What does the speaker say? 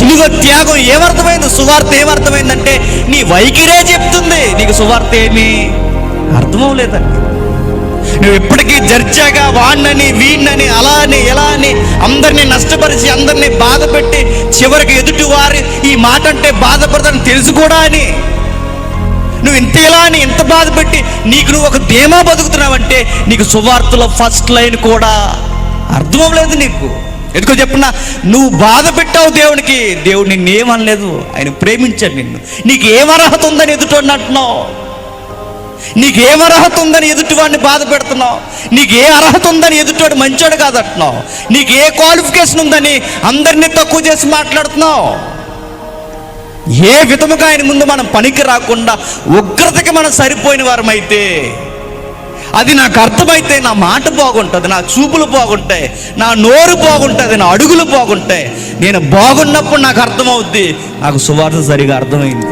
సిలువ త్యాగం ఏమర్థమైంది? సువార్త ఏమర్థమైందంటే నీ వైఖరే చెప్తుంది నీకు సువార్త ఏమి అర్థమవలేదండి. నువ్వు ఎప్పటికీ జర్జాగా వాణ్ణని వీణ్ణని అలా అని ఎలా అని అందరినీ నష్టపరిచి అందరినీ బాధ పెట్టి చివరికి ఎదుటి వారి ఈ మాట అంటే బాధపడదని తెలుసు కూడా అని. నువ్వు ఇంత ఇలా అని ఇంత బాధ పెట్టి నీకు నువ్వు ఒక ధీమా బతుకుతున్నావంటే నీకు సువార్తలో ఫస్ట్ లైన్ కూడా అర్థం లేదు నీకు. ఎందుకో చెప్పున్నా నువ్వు బాధ పెట్టావు దేవునికి. దేవుడు నిన్నేమనలేదు ఆయన ప్రేమించాడు నిన్ను. నీకు ఏం అర్హత ఉందని ఎదుటి అంటున్నావు? నీకు ఏం అర్హత ఉందని ఎదుటివాడిని బాధ పెడుతున్నావు? నీకు ఏ అర్హత ఉందని ఎదుటివాడు మంచోడు కాదంటున్నావు? నీకు ఏ క్వాలిఫికేషన్ ఉందని అందరినీ తక్కువ చేసి మాట్లాడుతున్నావు? ఏ విధముగా ఆయన ముందు మనం పనికి రాకుండా ఉగ్రతకి మనం సరిపోయిన వారమైతే అది నాకు అర్థమైతే నా మాట బాగుంటుంది నా చూపులు బాగుంటాయి నా నోరు బాగుంటుంది నా అడుగులు బాగుంటాయి. నేను బాగున్నప్పుడు నాకు అర్థమవుద్ది. నాకు సువార్త సరిగా అర్థమైంది.